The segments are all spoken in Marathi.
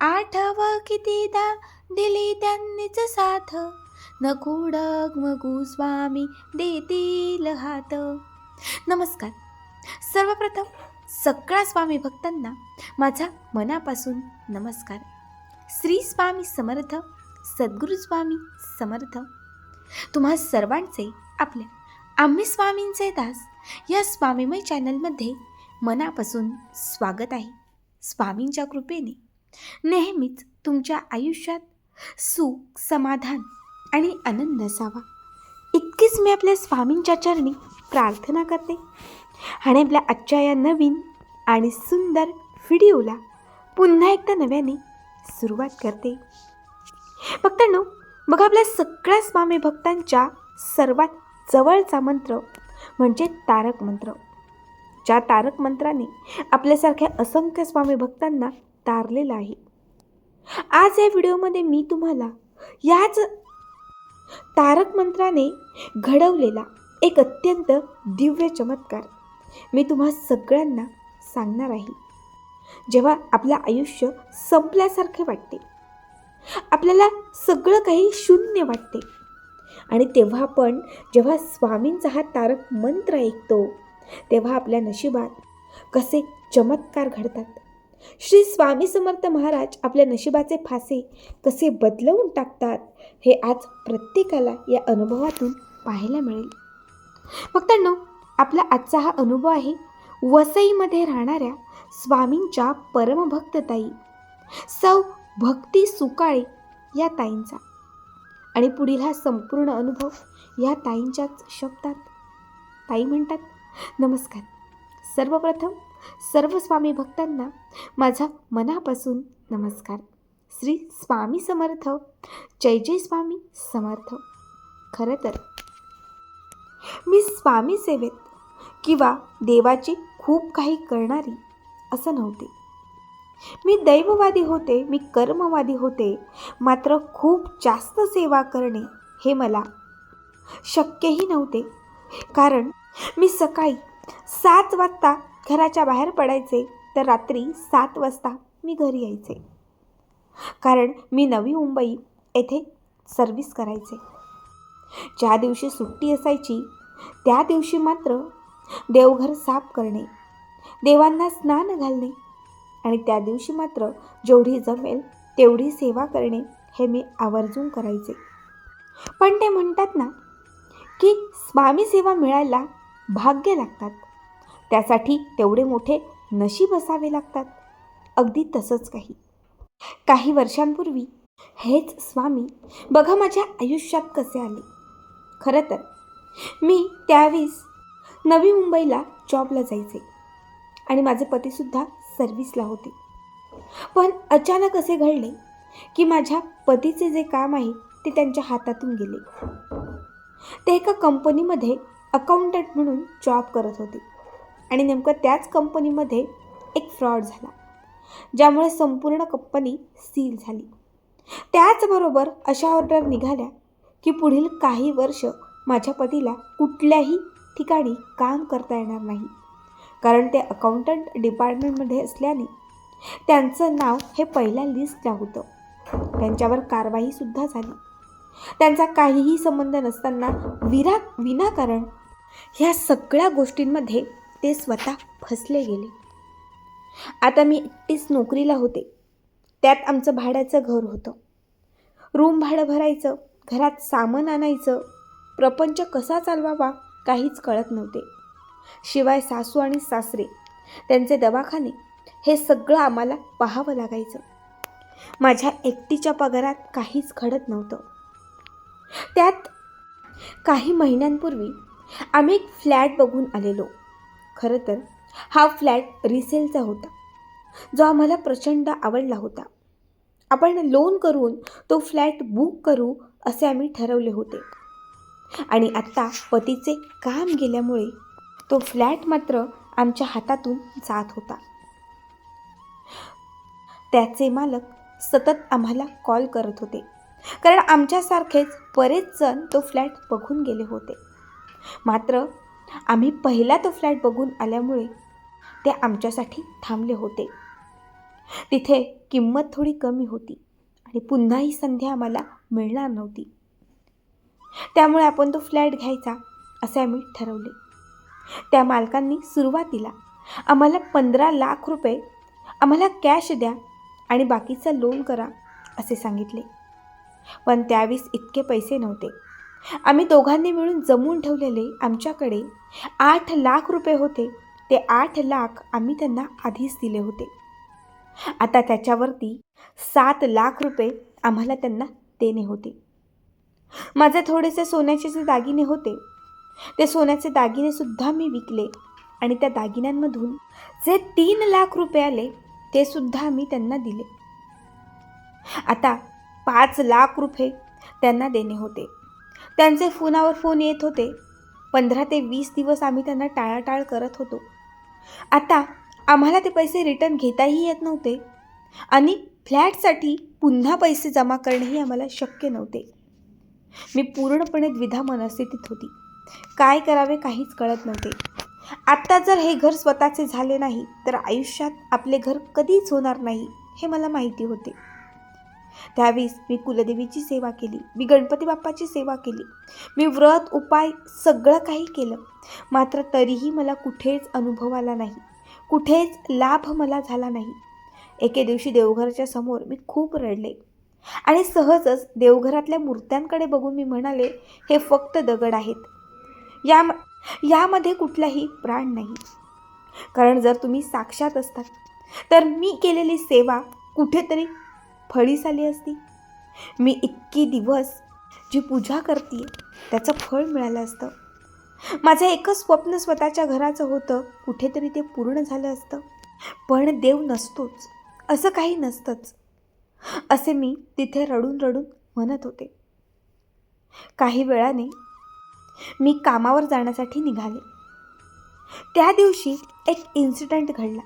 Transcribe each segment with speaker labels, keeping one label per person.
Speaker 1: आठव कितीदा दिली त्यांनीच साथ. नकुडक डगमगू स्वामी देतील हात. नमस्कार. सर्वप्रथम सगळ्या स्वामी भक्तांना माझा मनापासून नमस्कार. श्री स्वामी समर्थ सद्गुरू स्वामी समर्थ. तुम्हा सर्वांचे आपल्या आम्ही स्वामींचे दास या स्वामीमय चॅनलमध्ये मनापासून स्वागत आहे. स्वामींच्या कृपेने नेहमीच तुमच्या आयुष्यात सुख समाधान आणि आनंद असावा. इतकीच मी आपल्या स्वामींच्या चरणी प्रार्थना करते. आणि आपल्या आजच्या या नवीन आणि सुंदर व्हिडिओला पुन्हा एकदा नव्याने सुरुवात करते. भक्तांनो बघा आपल्या सगळ्या स्वामी भक्तांच्या सर्वात जवळचा मंत्र म्हणजे तारक मंत्र. ज्या तारक मंत्राने आपल्यासारख्या असंख्य स्वामी भक्तांना तारलेलं आहे. आज या व्हिडिओमध्ये मी तुम्हाला याच तारक मंत्राने घडवलेला एक अत्यंत दिव्य चमत्कार मी तुम्हा सगळ्यांना सांगणार आहे. जेव्हा आपलं आयुष्य संपल्यासारखे वाटते आपल्याला सगळं काही शून्य वाटते आणि तेव्हा आपण जेव्हा स्वामींचा हा तारक मंत्र ऐकतो तेव्हा आपल्या नशिबात कसे चमत्कार घडतात. श्री स्वामी समर्थ महाराज आपल्या नशिबाचे फासे कसे बदलवून टाकतात हे आज प्रत्येकाला या अनुभवातून पाहायला मिळेल. भक्तांनो आपला आजचा हा अनुभव आहे वसईमध्ये राहणाऱ्या स्वामींच्या परमभक्त ताई सौ भक्ती सुकाळे या ताईंचा. आणि पुढील हा संपूर्ण अनुभव या ताईंच्याच शब्दात. ताई म्हणतात नमस्कार. सर्वप्रथम सर्व स्वामी भक्तांना माझा मनापासून नमस्कार. श्री स्वामी समर्थ जय जय स्वामी समर्थ. खरं तर मी स्वामी सेवेत किंवा देवाची खूप काही करणारी असं नव्हते. मी दैववादी होते मी कर्मवादी होते मात्र खूप जास्त सेवा करणे हे मला शक्यही नव्हते. कारण मी सकाळी सात वाजता घराच्या बाहेर पडायचे तर रात्री सात वाजता मी घरी यायचे. कारण मी नवी मुंबई येथे सर्विस करायचे. ज्या दिवशी सुट्टी असायची त्या दिवशी मात्र देवघर साफ करणे देवांना स्नान घालणे आणि त्या दिवशी मात्र जेवढी जमेल तेवढी सेवा करणे हे मी आवर्जून करायचे. पण ते म्हणतात ना की स्वामी सेवा मिळायला भाग्य लागतात. त्यासाठी तेवढे मोठे नशीब असावे लागतात. अगदी तसंच काही. काही वर्षांपूर्वी हेच स्वामी बघा माझ्या आयुष्यात कसे आले. खरं तर मी त्यावेळेस नवी मुंबईला जॉबला जायचे आणि माझे पतीसुद्धा सर्व्हिसला होते. पण अचानक असे घडले की माझ्या पतीचे जे काम आहे ते त्यांच्या हातातून गेले. ते एका कंपनीमध्ये अकाउंटंट म्हणून जॉब करत होते. आणि नेमकं त्याच कंपनीमध्ये एक फ्रॉड झाला ज्यामुळे संपूर्ण कंपनी सील झाली. त्याचबरोबर अशा ऑर्डर निघाल्या की पुढील काही वर्ष माझ्या पतीला कुठल्याही ठिकाणी काम करता येणार नाही. कारण ते अकाउंटंट डिपार्टमेंटमध्ये असल्याने त्यांचं नाव हे पहिल्या लिस्टला होतं त्यांच्यावर कारवाईसुद्धा झाली. त्यांचा काहीही संबंध नसताना विरा विनाकारण ह्या सगळ्या गोष्टींमध्ये ते स्वतः फसले गेले. आता मी एकटीच नोकरीला होते. त्यात आमचं भाड्याचं घर होतं. रूम भाडं भरायचं घरात सामान आणायचं प्रपंच कसा चालवावा काहीच कळत नव्हते. शिवाय सासू आणि सासरे त्यांचे दवाखाने हे सगळं आम्हाला पाहावं लागायचं. माझ्या एकटीच्या पगारात काहीच घडत नव्हतं. त्यात काही महिन्यांपूर्वी आम्ही एक फ्लॅट बघून आलेलो. खरं तर हा फ्लॅट रिसेलचा होता जो आम्हाला प्रचंड आवडला होता. आपण लोन करून तो फ्लॅट बुक करू असे आम्ही ठरवले होते. आणि आत्ता पतीचे काम गेल्यामुळे तो फ्लॅट मात्र आमच्या हातातून जात होता. त्याचे मालक सतत आम्हाला कॉल करत होते. कारण आमच्यासारखेच बरेच जण तो फ्लॅट बघून गेले होते. मात्र आम्ही पहिला तो फ्लॅट बघून आल्यामुळे ते आमच्यासाठी थांबले होते. तिथे किंमत थोडी कमी होती आणि पुन्हा ही संधी आम्हाला मिळणार नव्हती. त्यामुळे आपण तो फ्लॅट घ्यायचा असे आम्ही ठरवले. त्या मालकांनी सुरुवातीला आम्हाला पंधरा लाख रुपये आम्हाला कॅश द्या आणि बाकीचं लोन करा असे सांगितले. पण त्यावेळेस इतके पैसे नव्हते. आम्ही दोघांनी मिळून जमवून ठेवलेले आमच्याकडे आठ लाख रुपये होते. ते आठ लाख आम्ही त्यांना आधीच दिले होते. आता त्याच्यावरती सात लाख रुपये आम्हाला त्यांना देणे होते. माझे थोडेसे सोन्याचे जे दागिने होते ते सोन्याचे दागिनेसुद्धा मी विकले आणि त्या दागिन्यांमधून जे तीन लाख रुपये आले ते सुद्धा मी त्यांना दिले. आता पाच लाख रुपये त्यांना देणे होते. त्यांचे फोनावर फोन येत होते. पंधरा ते वीस दिवस आम्ही त्यांना टाळाटाळ करत होतो. आता आम्हाला ते पैसे रिटर्न घेताही येत नव्हते. आणि फ्लॅटसाठी पुन्हा पैसे जमा करणेही आम्हाला शक्य नव्हते. मी पूर्णपणे द्विधा मनस्थितीत होती. काय करावे काहीच कळत नव्हते. आत्ता जर हे घर स्वतःचे झाले नाही तर आयुष्यात आपले घर कधीच होणार नाही हे मला माहिती होते. त्यावेळेस मी कुलदेवीची सेवा केली. मी गणपती बाप्पाची सेवा केली. मी व्रत उपाय सगळं काही केलं. मात्र तरीही मला कुठेच अनुभव आला नाही. कुठेच लाभ मला झाला नाही. एके दिवशी देवघराच्या समोर मी खूप रडले. आणि सहजच देवघरातल्या मूर्त्यांकडे बघून मी म्हणाले हे फक्त दगड आहेत. या यामध्ये कुठलाही प्राण नाही. कारण जर तुम्ही साक्षात असतात तर मी केलेली सेवा कुठेतरी फळीस आली असती? मी इतकी दिवस जी पूजा करते त्याचं फळ मिळालं असतं. माझं एकच स्वप्न स्वतःच्या घराचं होतं कुठेतरी ते पूर्ण झालं असतं. पण देव नसतोच असं काही नसतंच. असे मी तिथे रडून रडून म्हणत होते. काही वेळाने मी कामावर जाण्यासाठी निघाले. त्या दिवशी एक इन्सिडेंट घडला.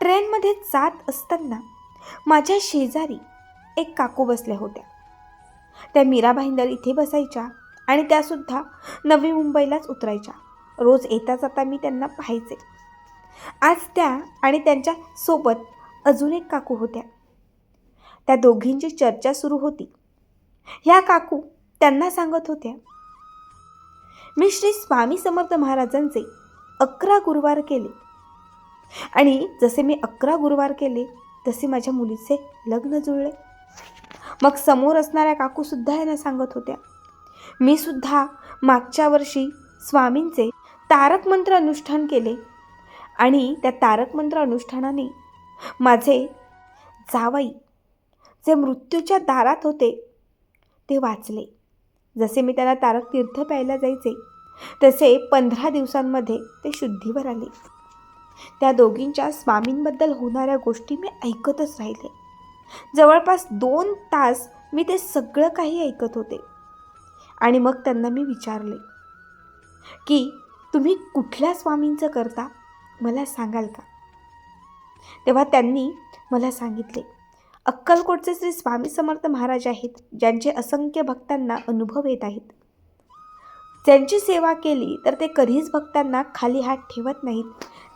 Speaker 1: ट्रेनमध्ये जात असताना माझ्या शेजारी एक काकू बसल्या होत्या. त्या मीरा भाईंदर इथे बसायच्या आणि त्यासुद्धा नवी मुंबईलाच उतरायच्या. रोज येता जाता मी त्यांना पाहायचे. आज त्या आणि त्यांच्यासोबत अजून एक काकू होत्या. त्या दोघींची चर्चा सुरू होती. ह्या काकू त्यांना सांगत होत्या मी श्री स्वामी समर्थ महाराजांचे अकरा गुरुवार केले. आणि जसे मी अकरा गुरुवार केले तसे माझ्या मुलीचे लग्न जुळले. मग समोर असणाऱ्या काकूसुद्धा यांना सांगत होत्या. मी सुद्धा मागच्या वर्षी स्वामींचे तारक मंत्र अनुष्ठान केले आणि त्या तारक मंत्र अनुष्ठानाने माझे जावई जे मृत्यूच्या दारात होते ते वाचले. जसे मी त्यांना तारक तीर्थ प्यायला जायचे तसे पंधरा दिवसांमध्ये ते शुद्धीवर आले. त्या दोघींच्या स्वामींबद्दल होणाऱ्या गोष्टी मी ऐकतच राहिले. जवळपास दोन तास मी ते सगळं काही ऐकत होते. आणि मग त्यांना मी विचारले की तुम्ही कुठल्या स्वामींचं करता? मला सांगाल का? तेव्हा त्यांनी मला सांगितले अक्कलकोटचे श्री स्वामी समर्थ महाराज आहेत ज्यांचे असंख्य भक्तांना अनुभव येत आहेत. ज्यांची सेवा केली तर ते कधीच भक्तांना खाली हात ठेवत नाहीत.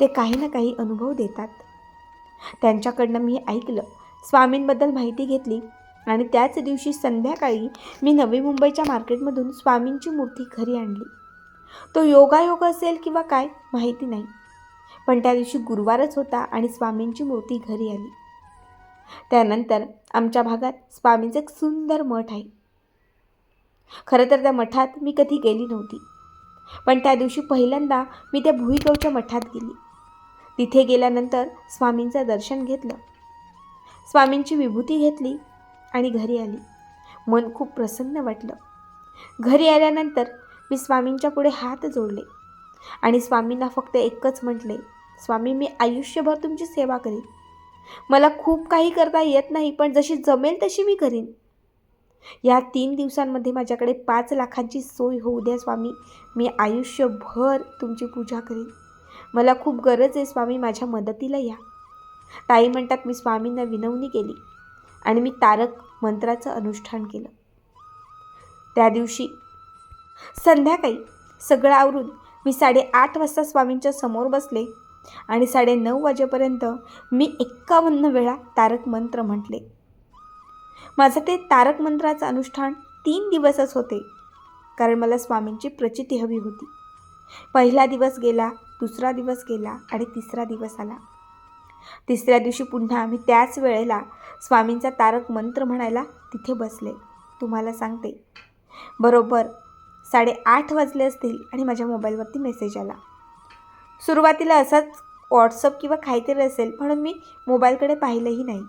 Speaker 1: ते काही ना काही अनुभव देतात. त्यांच्याकडनं मी ऐकलं स्वामींबद्दल माहिती घेतली आणि त्याच दिवशी संध्याकाळी मी नवी मुंबईच्या मार्केटमधून स्वामींची मूर्ती घरी आणली. तो योगायोग असेल किंवा काय माहिती नाही पण त्या दिवशी गुरुवारच होता आणि स्वामींची मूर्ती घरी आली. त्यानंतर आमच्या भागात स्वामींचं एक सुंदर मठ आहे. खरं तर त्या मठात मी कधी गेली नव्हती पण त्या दिवशी पहिल्यांदा मी त्या भुईगावच्या मठात गेली. तिथे गेल्यानंतर स्वामींचं दर्शन घेतलं. स्वामींची विभूती घेतली आणि घरी आली. मन खूप प्रसन्न वाटलं. घरी आल्यानंतर मी स्वामींच्या पुढे हात जोडले आणि स्वामींना फक्त एकच म्हटले स्वामी मी आयुष्यभर तुमची सेवा करेन. मला खूप काही करता येत नाही पण जशी जमेल तशी मी करीन. या तीन दिवसांमध्ये माझ्याकडे पाच लाखांची सोय होऊ द्या स्वामी. मी आयुष्यभर तुमची पूजा करीन. मला खूप गरज आहे स्वामी माझ्या मदतीला या. ताई म्हणतात मी स्वामींना विनवणी केली आणि मी तारक मंत्राचं अनुष्ठान केलं. त्या दिवशी संध्याकाळी सगळं आवरून मी साडेआठ वाजता स्वामींच्या समोर बसले आणि साडेनऊ वाजेपर्यंत मी एक्कावन्न वेळा तारक मंत्र म्हटले. माझं ते तारक मंत्राचं अनुष्ठान तीन दिवसच होते कारण मला स्वामींची प्रचिती हवी होती. पहिला दिवस गेला दुसरा दिवस गेला आणि तिसरा दिवस आला. तिसऱ्या दिवशी पुन्हा मी त्याच वेळेला स्वामींचा तारक मंत्र म्हणायला तिथे बसले. तुम्हाला सांगते. बरोबर साडेआठ वाजले असतील आणि माझ्या मोबाईलवरती मेसेज आला. सुरुवातीला असाच व्हॉट्सअप किंवा काहीतरी असेल म्हणून मी मोबाईलकडे पाहिलंही नाही.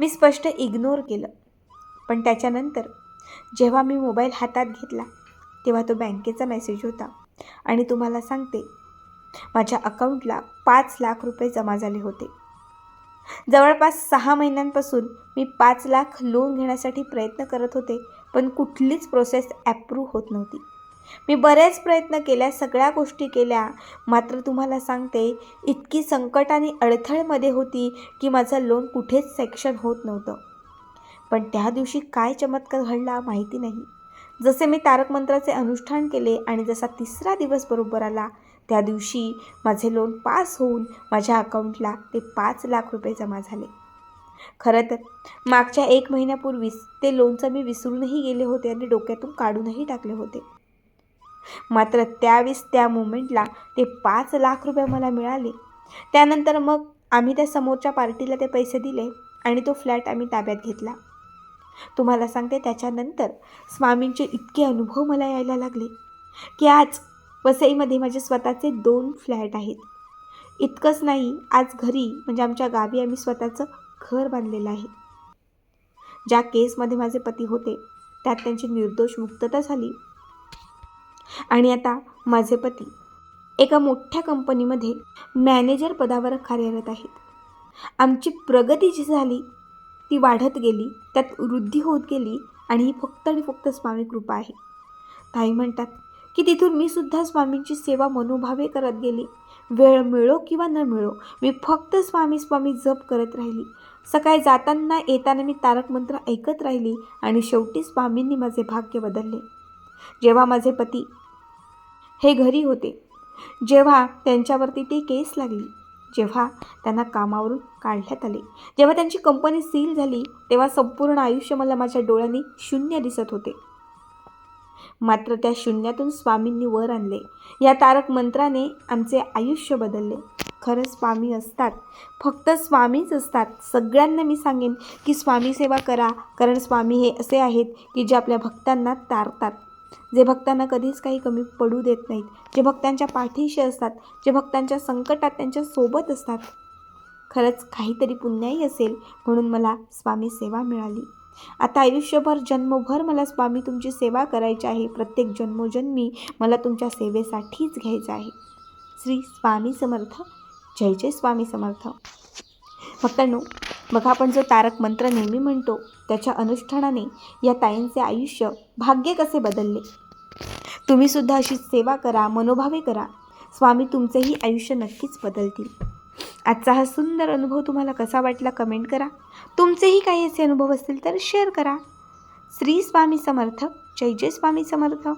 Speaker 1: मी स्पष्ट इग्नोर केलं. पण त्याच्यानंतर जेव्हा मी मोबाईल हातात घेतला तेव्हा तो बँकेचा मेसेज होता. आणि तुम्हाला सांगते माझ्या अकाउंटला पाच लाख रुपये जमा झाले होते. जवळपास सहा महिन्यांपासून मी पाच लाख लोन घेण्यासाठी प्रयत्न करत होते पण कुठलीच प्रोसेस ॲप्रूव्ह होत नव्हती. मी बरेच प्रयत्न केल्या सगळ्या गोष्टी केल्या. मात्र तुम्हाला सांगते इतकी संकट आणि अडथळमध्ये होती की माझं लोन कुठेच सेक्शन होत नव्हतं. पण त्या दिवशी काय चमत्कार घडला माहिती नाही. जसे मी तारक मंत्राचे अनुष्ठान केले आणि जसा तिसरा दिवस बरोबर आला त्या दिवशी माझे लोन पास होऊन माझ्या अकाउंटला ते पाच लाख रुपये जमा झाले. खरं तर मागच्या एक महिन्यापूर्वीच ते लोनचं मी विसरूनही गेले होते आणि डोक्यातून काढूनही टाकले होते. मात्र त्यावेळेस त्या मुमेंटला ते पाच लाख रुपये मला मिळाले. त्यानंतर मग आम्ही त्या समोरच्या पार्टीला ते पैसे दिले आणि तो फ्लॅट आम्ही ताब्यात घेतला. तुम्हाला सांगते त्याच्यानंतर स्वामींचे इतके अनुभव मला यायला लागले की आज वसईमध्ये माझे स्वतःचे दोन फ्लॅट आहेत. इतकंच नाही आज घरी म्हणजे आमच्या गावी आम्ही स्वतःचं घर बांधलेलं आहे. ज्या केसमध्ये माझे पती होते त्यात त्यांची निर्दोष मुक्तता झाली. आणि आता माझे पती एका मोठ्या कंपनीमध्ये मॅनेजर पदावर कार्यरत आहेत. आमची प्रगती जी झाली ती वाढत गेली त्यात वृद्धी होत गेली आणि ही फक्त आणि फक्त स्वामी कृपा आहे. ताई म्हणतात की तिथून मी सुद्धा स्वामींची सेवा मनोभावे करत गेली. वेळ मिळो किंवा न मिळो मी फक्त स्वामी स्वामी जप करत राहिली. सकाळी जाताना येताना मी तारक मंत्र ऐकत राहिली आणि शेवटी स्वामींनी माझे भाग्य बदलले. जेव्हा माझे पती हे घरी होते जेव्हा त्यांच्यावरती ती केस लागली. जेव्हा त्यांना कामावरून काढण्यात आले जेव्हा त्यांची कंपनी सील झाली तेव्हा संपूर्ण आयुष्य मला माझ्या डोळ्यांनी शून्य दिसत होते. मात्र त्या शून्यातून स्वामींनी वर आणले. या तारक मंत्राने आमचे आयुष्य बदलले. खरंच स्वामी असतात. फक्त स्वामीच असतात. सगळ्यांना मी सांगेन की स्वामी सेवा करा कारण स्वामी हे असे आहेत की जे आपल्या भक्तांना तारतात. जे भक्तांना कधीच काही कमी पडू देत नाहीत जे भक्तांच्या पाठीशी असतात जे भक्तांच्या संकटात त्यांच्यासोबत असतात. खरंच काहीतरी पुण्याही असेल म्हणून मला स्वामी सेवा मिळाली. आता आयुष्यभर जन्मभर मला स्वामी तुमची सेवा करायची आहे. प्रत्येक जन्मोजन्मी मला तुमच्या सेवेसाठीच घ्यायचं आहे. श्री स्वामी समर्थ. जय जय स्वामी समर्थ. भक्तांनो बघा आपण जो तारक मंत्र नेहमी म्हणतो त्याच्या अनुष्ठानाने या ताईंचे आयुष्य भाग्य कसे बदलले? तुम्ही सुद्धा अशी सेवा करा मनोभावे करा. स्वामी तुमचेही आयुष्य नक्कीच बदलतील. आजचा हा सुंदर अनुभव तुम्हाला कसा वाटला कमेंट करा. तुमचेही काही असे अनुभव असतील तर शेअर करा. श्री स्वामी समर्थ जय जय स्वामी समर्थ.